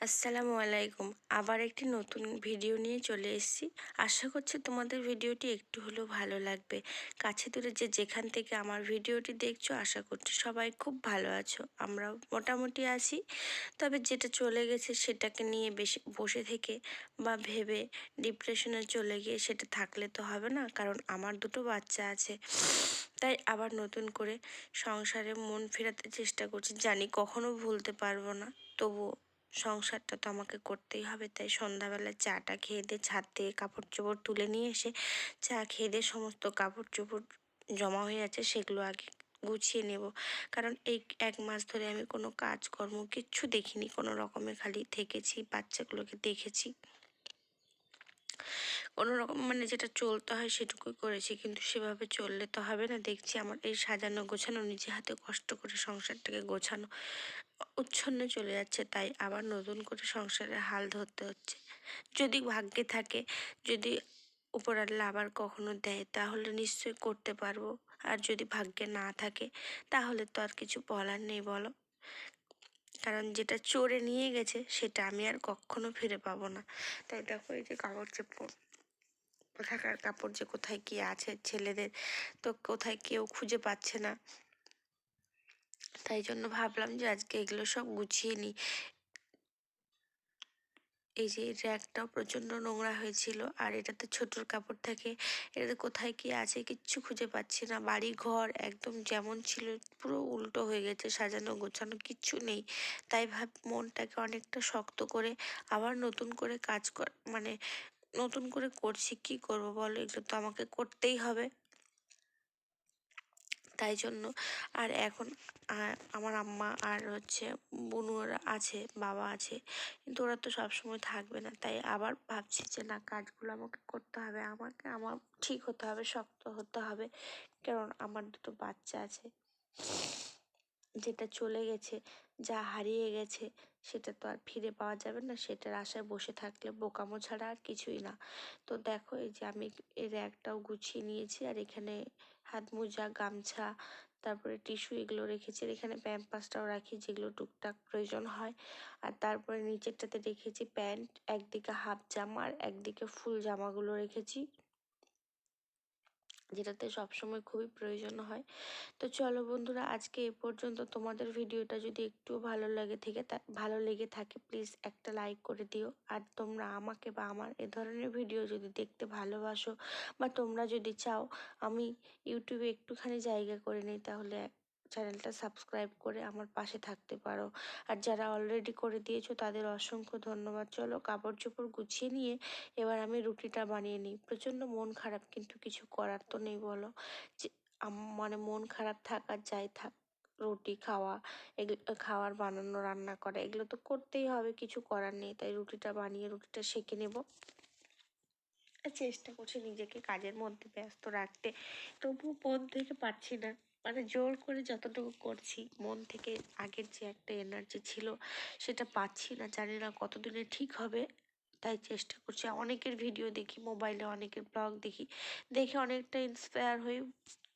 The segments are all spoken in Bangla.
আসসালামু আলাইকুম। আবার একটি নতুন ভিডিও নিয়ে চলে এসেছি। আশা করছি তোমাদের ভিডিওটি একটু হলেও ভালো লাগবে। কাছে দূরে যে যেখান থেকে আমার ভিডিওটি দেখছ, আশা করছি সবাই খুব ভালো আছো। আমরাও মোটামুটি আছি। তবে যেটা চলে গেছে সেটাকে নিয়ে বেশি বসে থেকে বা ভেবে ডিপ্রেশনে চলে গিয়ে সেটা থাকলে তো হবে না, কারণ আমার দুটো বাচ্চা আছে। তাই আবার নতুন করে সংসারে মন ফেরাতে চেষ্টা করছি। জানি কখনো ভুলতে পারব না, তবুও সংসারটা তো আমাকে করতেই হবে, তাই সন্ধ্যাবেলা চাটা খেয়ে দিয়ে ছাদ থেকে কাপড় চোপড় তুলে নিয়ে এসে, চা খেয়ে দিয়ে সমস্ত কাপড় চোপড় জমা হয়ে আছে সেগুলো আগে গুছিয়ে নেব। কারণ এই এক মাস ধরে আমি কোনো কাজকর্ম কিচ্ছু দেখিনি, কোনো রকমে খালি থেকেছি, বাচ্চাগুলোকে দেখেছি। কোনো রকম মানে যেটা চলতে হয় সেটুকুই করেছি, কিন্তু সেভাবে চললে তো হবে না। দেখছি আমার এই সাজানো গোছানো, নিজে হাতে কষ্ট করে সংসারটাকে গোছানো। উচ্ছন্নে চলে যাচ্ছে, তাই আবার নতুন করে সংসারের হাল ধরতে হচ্ছে। যদি ভাগ্যে থাকে, যদি উপরাল্লা আবার কখনো দেয়, তাহলে নিশ্চয়ই করতে পারব। আর যদি ভাগ্যে না থাকে, তাহলে তো আর কিছু বলার নেই, বলো। কারণ যেটা চোরে নিয়ে গেছে, সেটা আমি আর কখনো ফিরে পাবো না। তাই দেখো এই যে কাপড় চোপড়, কোথাকার কাপড় যে কোথায় কি আছে ছেলেদের, তো কোথায় কেউ খুঁজে পাচ্ছে না। তাই জন্য ভাবলাম যে আজকে এগুলো সব গুছিয়ে নিই। এই যে র্যাকটাও প্রচণ্ড নোংরা হয়েছিল আর এটাতে ছোটোর কাপড় থাকে, এটাতে কোথায় কি আছে কিচ্ছু খুঁজে পাচ্ছি না। বাড়ি ঘর একদম যেমন ছিল পুরো উল্টো হয়ে গেছে, সাজানো গোছানো কিচ্ছু নেই। তাই ভাব, মনটাকে অনেকটা শক্ত করে আবার নতুন করে কাজ কর মানে নতুন করে করছি, কি করব বলো? এগুলো তো আমাকে করতেই হবে। তাই জন্য। আর এখন আমার আম্মা আর হচ্ছে বুনুরা আছে, বাবা আছে। কিন্তু ওরা তো সবসময় থাকবে না। তাই আবার ভাবছি যে, না, কাজগুলো আমাকে করতে হবে। আমাকে, আমার ঠিক হতে হবে, শক্ত হতে হবে। কারণ আমার দুটো বাচ্চা আছে, যেটা চলে গেছে। যা হারিয়ে গেছে সেটা তো আর ফিরে পাওয়া যাবে না। সেটার আশায় বসে থাকলে বোকামো ছাড়া আর কিছুই না। তো দেখো, এই যে আমি এর একটাও গুছিয়ে নিয়েছি আর এখানে হাত মোজা, গামছা, তারপরে টিস্যু এগুলো রেখেছি আর এখানে প্যাম্পাসটাও রাখি যেগুলো টুকটাক প্রয়োজন হয়। আর তারপরে নিচেরটাতে রেখেছি প্যান্ট, একদিকে হাফ জামা আর একদিকে ফুল জামাগুলো রেখেছি। যেটাতে সবসময় খুবই প্রয়োজন হয়। তো চলো বন্ধুরা, আজকে এ পর্যন্ত তোমাদের ভিডিওটা যদি একটু ভালো লাগে থেকে ভালো লেগে থাকে প্লিজ একটা লাইক করে দিও। আর তোমরা আমাকে বা আমার এ ধরনের ভিডিও যদি দেখতে ভালোবাসো বা তোমরা যদি চাও আমি ইউটিউবে একটুখানি জায়গা করে নিই, তাহলে চ্যানেলটা সাবস্ক্রাইব করে আমার পাশে থাকতে পারো। আর যারা অলরেডি করে দিয়েছ, তাদের অসংখ্য ধন্যবাদ। চলো কাপড় চোপড় গুছিয়ে নিয়ে এবার আমি রুটিটা বানিয়ে নিই। প্রচণ্ড মন খারাপ কিন্তু কিছু করার তো নেই বলো। যে মানে মন খারাপ থাক আর যাই থাক, রুটি খাওয়া এগুলো খাওয়ার, বানানো, রান্না করা, এগুলো তো করতেই হবে, কিছু করার নেই। তাই রুটিটা বানিয়ে রুটিটা সেঁকে নেব। চেষ্টা করছি নিজেকে কাজের মধ্যে ব্যস্ত রাখতে। তবুও মন থেকে পারছি না। মানে জোর করে যতটুকু করছি, মন থেকে আগের যে একটা এনার্জি ছিল, সেটা পাচ্ছি না, জানি না কতদিনে ঠিক হবে, তাই চেষ্টা করছি। অনেকের ভিডিও দেখি মোবাইলে অনেকের ব্লগ দেখি, দেখে অনেকটা ইন্সপায়ার হয়ে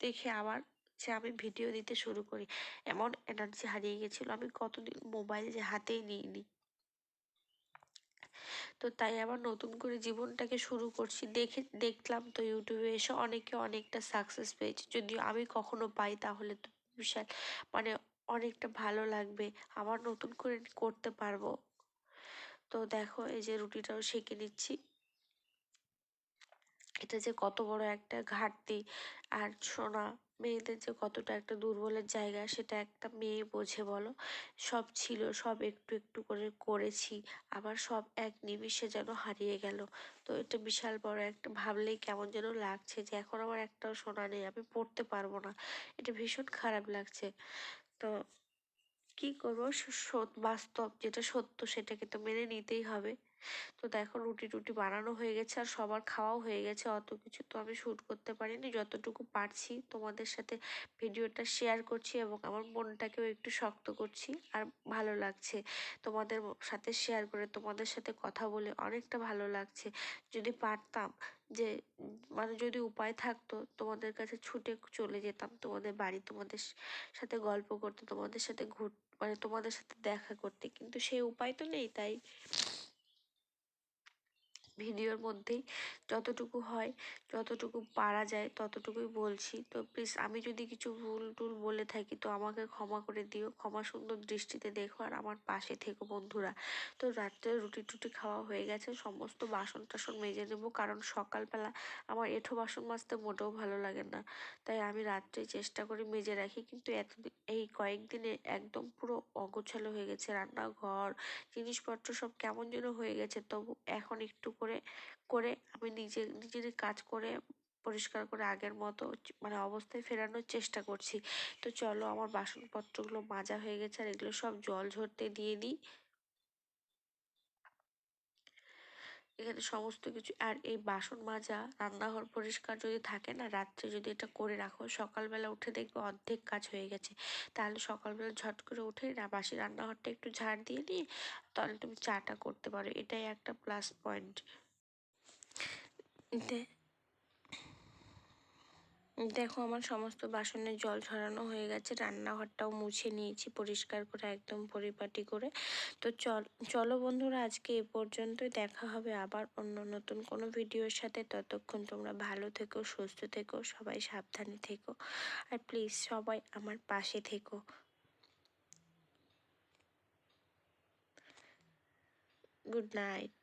দেখে আবার যে আমি ভিডিও দিতে শুরু করি। এমন এনার্জি হারিয়ে গেছিল, আমি কতদিন মোবাইল যে হাতেই নিইনি। তো তাই আবার নতুন করে জীবনটাকে শুরু করছি। দেখে, দেখলাম তো ইউটিউবে এসে অনেকে অনেকটা সাকসেস পেয়েছে। যদি আমি কখনো পাই তাহলে তো বিশাল মানে অনেকটা ভালো লাগবে। আবার নতুন করে করতে পারব। তো দেখো এই যে রুটিটাও সেঁকে নিচ্ছি। এটা যে কত বড় একটা ঘাটতি আর সোনা, মেয়েদের যে কতটা একটা দুর্বলের জায়গা সেটা একটা মেয়ে বোঝে বলো। সব ছিল, সব একটু একটু করে করেছি, আবার সব এক নিমিষে যেন হারিয়ে গেল। তো এটা বিশাল বড় একটা, ভাবলেই কেমন যেন লাগছে যে এখন আমার একটাও সোনা নেই, আমি পড়তে পারব না। এটা ভীষণ খারাপ লাগছে। তো কি করব? বাস্তব যেটা সত্য সেটাকে তো মেনে নিতেই হবে। তো দেখো রুটি টুটি বানানো হয়ে গেছে আর সবার খাওয়াও হয়ে গেছে। অত কিছু তো আমি শ্যুট করতে পারিনি। যতটুকু পারছি তোমাদের সাথে ভিডিওটা শেয়ার করছি এবং আমার মনটাকেও একটু শক্ত করছি আর ভালো লাগছে। তোমাদের সাথে শেয়ার করে তোমাদের সাথে কথা বলে অনেকটা ভালো লাগছে। যদি পারতাম যে মানে যদি উপায় থাকতো তোমাদের কাছে ছুটে চলে যেতাম, তোমাদের বাড়ি, তোমাদের সাথে গল্প করতে, তোমাদের সাথে ঘুর মানে তোমাদের সাথে দেখা করতে। কিন্তু সেই উপায় তো নেই তাই। ভিডিওর মধ্যেই যতটুকু হয়, যতটুকু পারা যায় ততটুকুই বলছি। তো প্লিজ আমি যদি কিছু ভুল টুল বলে থাকি তো আমাকে ক্ষমা করে দিও। ক্ষমা সুন্দর দৃষ্টিতে দেখো আর আমার পাশে থেকো বন্ধুরা। তো রাত্রে রুটি টুটি খাওয়া হয়ে গেছে, সমস্ত বাসন টাসন মেজে নেব কারণ সকালবেলা আমার এঁঠো বাসন মাজতে মোটেও ভালো লাগে না। তাই আমি রাত্রে চেষ্টা করি মেজে রাখি কিন্তু এতদিন এই কয়েকদিনে একদম পুরো অগোছালো হয়ে গেছে। রান্নাঘর, জিনিসপত্র সব কেমন যেন হয়ে গেছে। তবু এখন একটু করে করে করে আমি নিজে, নিজেরই কাজ করে পরিষ্কার করে আগের মতো মানে অবস্থায় ফেরানোর চেষ্টা করছি। তো চলো আমার বাসনপত্রগুলো মাজা হয়ে গেছে আর এগুলো সব জল ঝরতে দিয়ে দিই। এখানে সমস্ত কিছু, আর এই বাসন মাজা, রান্নাঘর পরিষ্কার যদি থাকে না, রাত্রে যদি এটা করে রাখো, সকালবেলা উঠে দেখবে অর্ধেক কাজ হয়ে গেছে। তাহলে সকালবেলা ঝট করে উঠে না, বাসি রান্নাঘরটা একটু ঝাড় দিয়ে নিয়ে, তাহলে তুমি চাটা করতে পারো। এটাই একটা প্লাস পয়েন্ট দেখো আমার সমস্ত বাসনের জল ঝরানো হয়ে গেছে। রান্নাঘরটাও মুছে নিয়েছি পরিষ্কার করে, একদম পরিপাটি করে। তো চল, চলো বন্ধুরা, আজকে এ পর্যন্তই। দেখা হবে আবার অন্য নতুন কোনো ভিডিওর সাথে। ততক্ষণ তোমরা ভালো থেকো, সুস্থ থেকো, সবাই সাবধানে থেকো। আর প্লিজ সবাই আমার পাশে থেকো। Good night.